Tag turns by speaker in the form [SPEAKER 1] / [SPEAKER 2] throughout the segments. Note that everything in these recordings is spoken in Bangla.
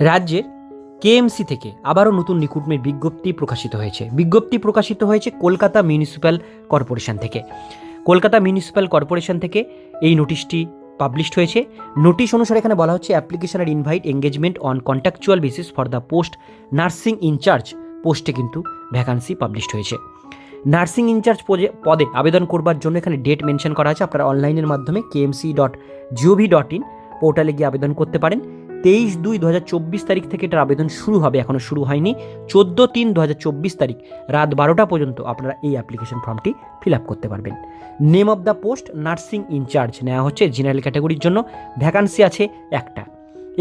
[SPEAKER 1] রাজ্যের কেএমসি থেকে আবারও নতুন রিক্রুটমেন্ট বিজ্ঞপ্তি প্রকাশিত হয়েছে। বিজ্ঞপ্তি প্রকাশিত হয়েছে কলকাতা মিউনিসিপ্যাল কর্পোরেশন থেকে। কলকাতা মিউনিসিপ্যাল কর্পোরেশন থেকে এই নোটিশটি পাবলিশড হয়েছে। নোটিশ অনুসারে এখানে বলা হচ্ছে, application are invite engagement on contractual basis for the post nursing incharge পোস্টে কিন্তু ভ্যাকান্সি পাবলিশড হয়েছে। নার্সিং ইনচার্জ পদে আবেদন করবার জন্য এখানে ডেট মেনশন করা আছে। আপনারা অনলাইনের মাধ্যমে KMC dot gov dot in পোর্টালে গিয়ে আবেদন করতে পারেন। তেইশ দুই দু তারিখ থেকে এটার আবেদন শুরু হবে এখনও শুরু হয়নি। চোদ্দ তিন দু তারিখ, রাত বারোটা পর্যন্ত আপনারা এই অ্যাপ্লিকেশন ফর্মটি ফিল আপ করতে পারবেন। Name of the post, nursing incharge নেওয়া হচ্ছে জেনারেল ক্যাটাগরির জন্য, ভ্যাকান্সি আছে একটা।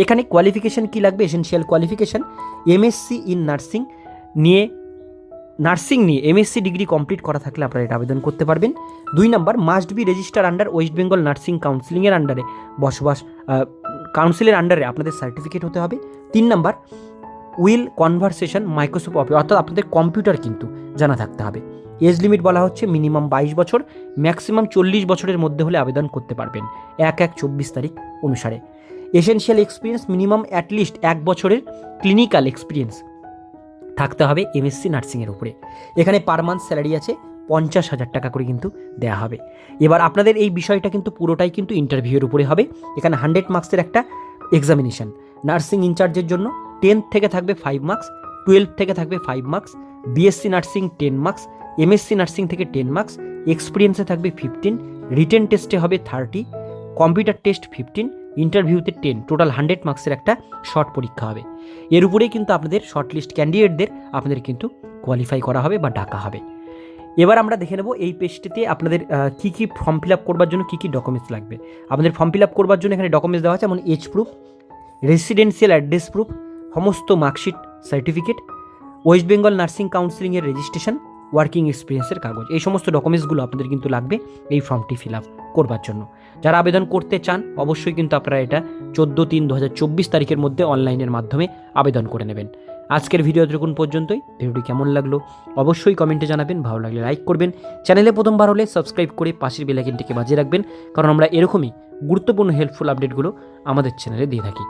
[SPEAKER 1] এখানে কোয়ালিফিকেশন কি লাগবে? Essential qualification MSc in nursing নিয়ে নার্সিং নিয়ে এমএসসি ডিগ্রি কমপ্লিট করা থাকলে আপনারা এটা আবেদন করতে পারবেন। দুই number, must be register under West Bengal nursing কাউন্সিলিংয়ের আন্ডারে বসবাস কাউন্সিলের আন্ডারে আপনাদের সার্টিফিকেট হতে হবে। তিন number, will conversation Microsoft office, অর্থাৎ আপনাদের কম্পিউটার কিন্তু জানা থাকতে হবে। এজ লিমিট বলা হচ্ছে মিনিমাম বাইশ বছর, ম্যাক্সিমাম চল্লিশ বছরের মধ্যে হলে আবেদন করতে পারবেন এক এক চব্বিশ তারিখ অনুসারে। এসেনশিয়াল এক্সপিরিয়েন্স মিনিমাম অ্যাটলিস্ট এক বছরের ক্লিনিক্যাল এক্সপিরিয়েন্স থাকতে হবে এমএসসি নার্সিংয়ের উপরে। এখানে পার মান্থ স্যালারি আছে পঞ্চাশ হাজার টাকা করে কিন্তু দেওয়া হবে। এবার আপনাদের এই বিষয়টা কিন্তু পুরোটাই কিন্তু ইন্টারভিউয়ের উপরে হবে। এখানে হান্ড্রেড মার্কসের একটা এক্সামিনেশন নার্সিং ইনচার্জের জন্য টেন্থ থেকে থাকবে ফাইভ মার্কস টুয়েলভ থেকে থাকবে five marks BSc nursing ten marks MSc nursing থেকে টেন মার্কস এক্সপিরিয়েন্সে থাকবে ফিফটিন রিটেন টেস্টে হবে থার্টি কম্পিউটার টেস্ট ফিফটিন ইন্টারভিউতে টেন টোটাল হান্ড্রেড মার্কসের একটা শর্ট পরীক্ষা হবে। এর উপরেই কিন্তু আপনাদের শর্ট লিস্ট ক্যান্ডিডেটদের আপনাদের কিন্তু কোয়ালিফাই করা হবে বা ডাকা হবে। এবার আমরা দেখে নেব এই পেজটিতে আপনাদের কী কী ফর্ম ফিল আপ করবার জন্য কী কী ডকুমেন্টস লাগবে। আপনাদের ফর্ম ফিল আপ করবার জন্য এখানে ডকুমেন্টস দেওয়া আছে, যেমন age proof residential address proof সমস্ত marksheet certificate West Bengal nursing কাউন্সিলিংয়ের registration working এক্সপিরিয়েন্সের কাগজ। এই সমস্ত ডকুমেন্টসগুলো আপনাদের কিন্তু লাগবে এই ফর্মটি ফিল আপ করবার জন্য। যারা আবেদন করতে চান, অবশ্যই কিন্তু আপনারা এটা চোদ্দ তিন দু তারিখের মধ্যে অনলাইনের মাধ্যমে আবেদন করে নেবেন। আজকের ভিডিও দেখুন পর্যন্তই। ভিডিওটি কেমন লাগল অবশ্যই কমেন্টে জানাবেন, ভালো লাগলে লাইক করবেন। চ্যানেলে প্রথমবার হলে সাবস্ক্রাইব করে পাশের বেলাইকিনটিকে বাজিয়ে রাখবেন, কারণ আমরা এরকমই গুরুত্বপূর্ণ হেল্পফুল আপডেটগুলো আমাদের চ্যানেলে দিয়ে থাকি।